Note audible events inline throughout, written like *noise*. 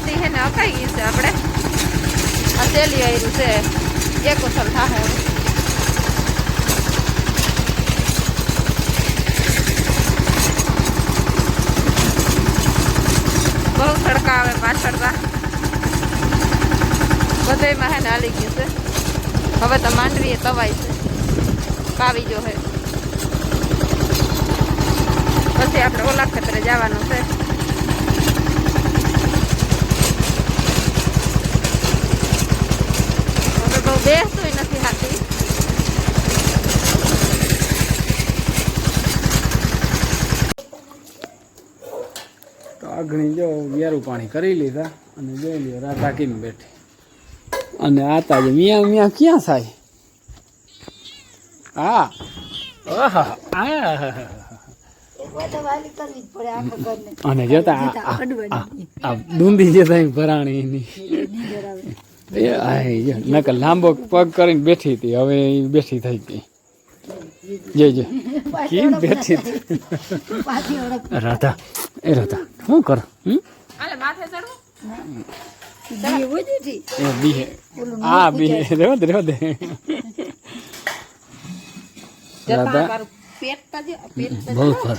હાથી છે ને અકાઈ ગઈ છે આપણે. આ સેલી આવ્યું છે. એક ઉસલ થાય હવે બહુ તડકા આવે પાછળતા બધેમાં હે ને હાલી ગયું છે. હવે તો માંડવી એ તવાય છે. પાવી જો હે. પછી આપણે ઓલા ખેતરે જવાનું છે હવે બહુ બેસતું નથી હાથી તો આગળ જો વેરું પાણી કરી લીધા અને જોઈ લ્યો રાત ઢાંકીને બેઠી. અને આ તાજે મિયા મિયા ક્યાં થાય? હા. અને જોતા આ- આ- આ- આ જે થાય ભરાણી એની એ નકર લાંબો પગ કરીને બેઠી હતી. હવે બેઠી થઈ ગઈ. જે જે કેમ બેઠી હતી? રાધા. એ રાધા શું કરો? એ બીહે રેવા દે રેવા દે. રાધા. બહુ ખર.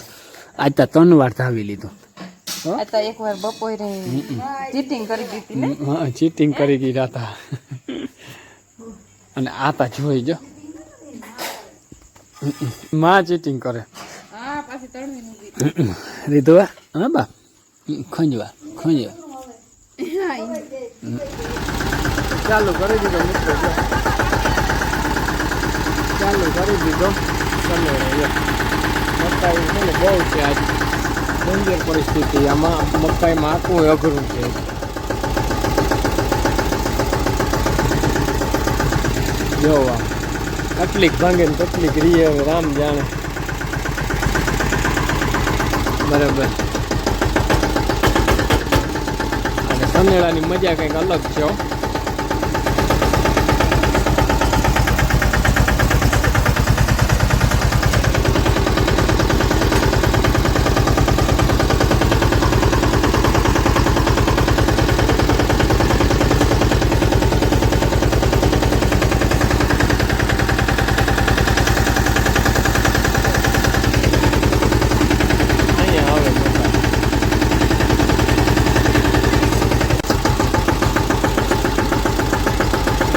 આજ તો ત્રણ વાર થાવી લીધું. આ તો એકવાર બપોરે ચીટિંગ કરી દીધી ને? હા ચીટિંગ કરી ગઈ રાતા. અને આ તા જોઈ જો. માં ચીટિંગ કરે. હા પાછી તળવી રીધવા હા? બા? ખંજવા ખંજવા. ચાલુ કરી દીધો મિત્રો. ચાલુ કરી દીધો. ચાલો બહુ છે આજ. ડેન્જર પરિસ્થિતિ, આમાં મકાઈમાં માખવું અઘરું છે. જોવા કેટલીક ભાંગે ને તકલીફ રીએ, હવે રામ જાણે. બરાબર. અને સનેડાની મજા કંઈક અલગ છે હો. અહીંયા આવે મકાઈ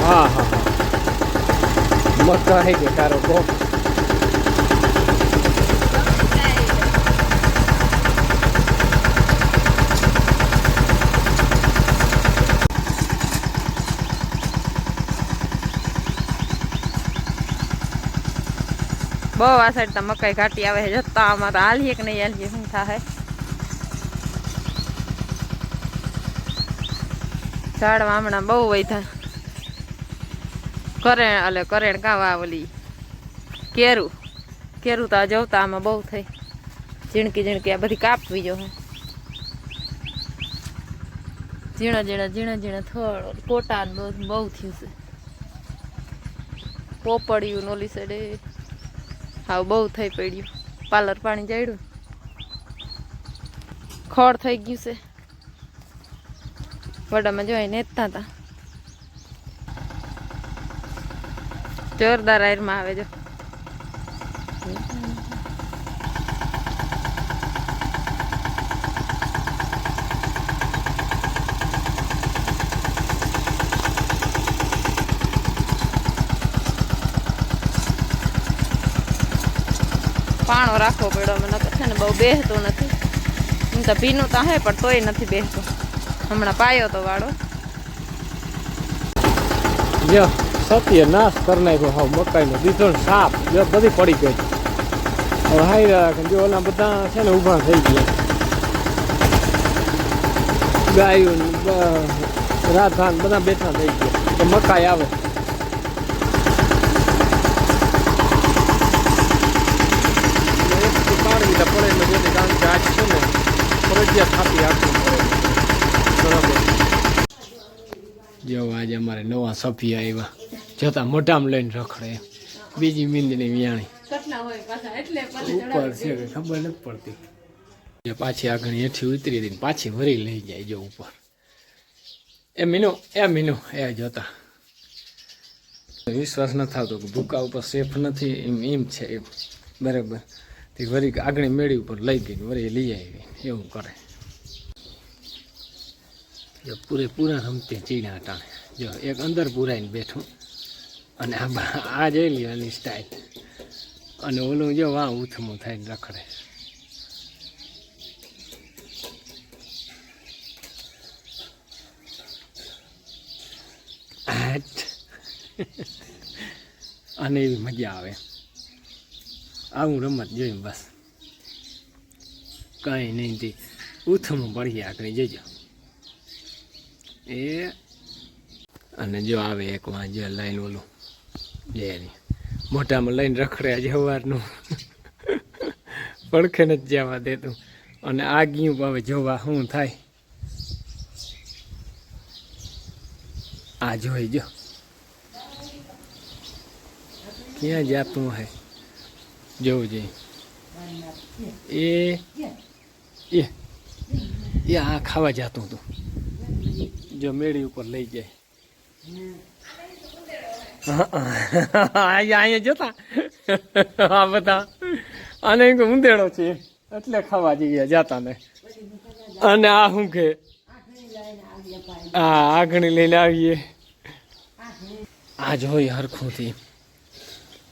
હા હા હા મકાઈ કે તારો બહુ આ સાઈડ તો મકાઈ ઘાટી આવે છે. જતા આમાં તો હાલીએ કે નહીં હાલીએ, શું થાય ઝાડ હમણાં બહુ વૈધા કરેણ એટલે કરેણ કાવા ઓલી કેરું. કેરું તો જવતા આમાં બહુ થઈ. ઝીણકી ઝીણકી આ બધી કાપવી જો ઝીણા ઝીણા ઝીણા ઝીણા થોડો કોટા બધું, બહુ થયું છે. પોપડિયું નોલી સાઈડે હાવ બહુ થઈ પડ્યું. પાર્લર પાણી જાડ્યું ખોળ થઈ ગયું છે. વડામાં જોઈ નેતા હતા જોરદાર આયરમાં આવે જો. પાણો રાખવો પડ્યો મને નકર છે ને બહુ બેસતો નથી. એમ તો ભીનું તો હે, પણ તોય નથી બેસતો હમણાં પાયો તો વાળો. જો. સત્ય નાશ કરી નાખ્યો. હા મકાઈનો દીધો સાપ. બધી પડી ગઈ. હવે હાઈ રાખે જો ઓલા બધા છે ને ઊભા થઈ ગયા. ગાયો ને બ- રાધાન બધા બેઠા થઈ ગયા. તો મકાઈ આવે. પાડી એટલે જેથી કારણ કે આજ છે ને ફરજિયાત થાપી રાખવું પડે બરાબર. જો આજે અમારે નવા સફી આવ્યા. જતા મોઢામાં લઈને રખડે. બીજી મીંદની વ્યાણી. ઉપર છે કે ખબર નથી પડતી. પાછી આગળ એઠી ઉતરી દઈને પાછી વરી લઈ જાય જો ઉપર. એ મીનો એ મીનો એ જોતા. વિશ્વાસ ન થતો કે ભૂકા ઉપર સેફ નથી એમ એમ છે એમ. બરાબર. તે વળી આગળ મેળી ઉપર લઈ ગઈ વળી લઈ આવી એવું કરે. જો પૂરેપૂરા રમતે ચીડા ટાણે. જો એક અંદર પૂરાઈને બેઠું. અને આ જોઈ લ્યો એની સ્ટાઇલ અને ઓલું જો વા ઉથમું થાય ને રખડે. અને એવી મજા આવે. આવું રમત જોયું બસ. કંઈ નહીં તે ઉથમું પડી આગળ, જજો. એ. અને જો આવે એક વાં લાઈન ઓલું. જે મોઢામાં લઈને રખડ્યા જવાનું સવારનું પડખે નથી જવા દેતું. અને આ ગયું હવે જોવા શું થાય? આ જોઈ જો. ક્યાં જાતું હે? જોવું જોઈએ. એ એ આ ખાવા જાતું હતું જો મેળી ઉપર લઈ જાય. *laughs* અહીંયા જોતા? *laughs* આ બધા. અને એમ કે ઉંદેડો છે. એટલે ખાવા જઈએ, જતા ને. અને આ શું કે? આ આગણી લઈને આવીએ. આ જોઈ હરખુંથી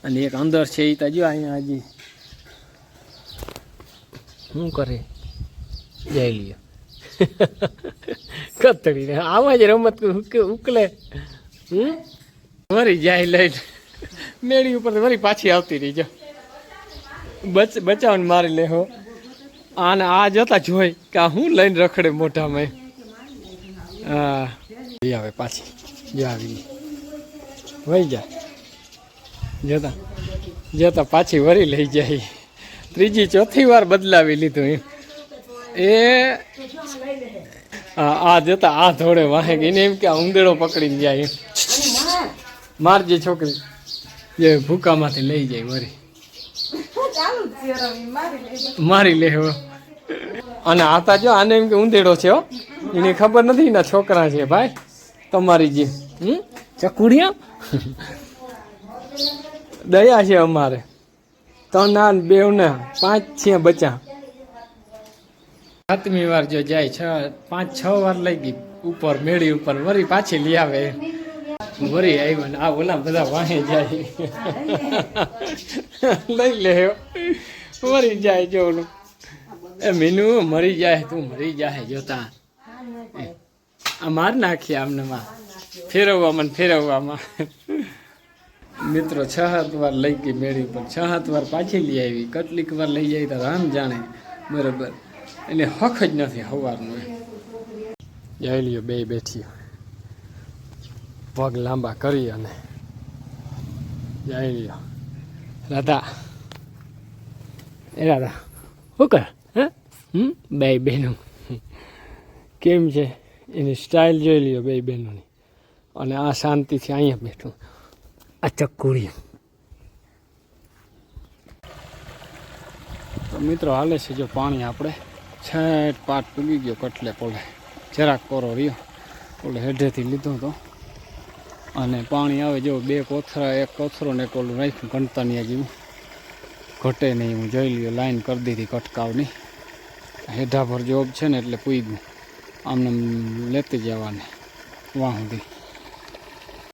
અને એક અંદર છે એ તજો અહીંયા હજી. શું કરે? જઈ લ્યો. *laughs* કતડીને આમાં જ રમત ઉક- ઉકલે. હમ? વરી જાય લઈને મેળી ઉપર વરી પાછી આવતી રહી, જો. બચ, બચાવને મારી લે હો. આને આ જોતા જોઈ કે આ હું લઈને રખડે મોઢામાં હા. એ આવે પાછી. જો આવી. વહી જા. જતા. જતા પાછી વરી લઈ જાય. ત્રીજી ચોથી વાર બદલાવી લીધું એમ. એ આ જતા આ ધોળે વાહે એને એમ કે ઉંદેડો પકડીને જાય એમ. મારજી છોકરી જે ભૂકામાંથી લઈ જાય વરી મારી લે અને આતા જો આને એમ કે ઉંદેડો છે હો. એને ખબર નથી એના છોકરા છે ભાઈ. તમારી જે, હમ? ચકુડિયા? દયા છે અમારે. ત્રણ ના બેવ ને પાંચ છે બચા સાતમી વાર જો જાય, છ, પાંચ, છ વાર લઈ ગઈ ઉપર, મેળી ઉપર વરી પાછી લઈ આવે. વરી આવ્યો ને આ ઓલા બધા વાહે જાય. લઈ લે મરી જાય જો એ મીનુ, મરી જાય, તું મરી જાય, જોતા. આ માર નાખીએ આમને માં. ફેરવવામાં ફેરવવામાં. મિત્રો, છ સાત લઈ ગઈ મેળી પર છ સાત પાછી લઈ આવી. કેટલીક વાર લઈ જાય તો રામ જાણે. બરાબર. એટલે હખ જ નથી સવારનું જઈ લ્યો બે બેઠી. પગ લાંબા કરી અને જઈ લ્યો રાધા. એ રાધા. શું કર? હમ? બે બહેનો. કેમ છે? એની સ્ટાઇલ જોઈ લ્યો બે બહેનોની. અને આ શાંતિથી અહીંયા બેઠું. આ ચક્કુડી તો મિત્રો હાલે છે જો પાણી આપણે. છેટ પાટ પૂગી ગયો કટલે પોલે જરાક કોરો રહ્યો. પોલે હેઢેથી લીધો હતો અને પાણી આવે જો બે કોથરા, એક કોથરો ને એક ઓલું રાખ્યું ગણતાનિયા જેવું. ઘટે નહીં હું જોઈ લ્યો, લાઈન કરી દીધી કટકાવની. હેઢા પર જોબ છે ને એટલે પૂગ્યું. ગયું આમને લેતી જવાની વાહ સુધી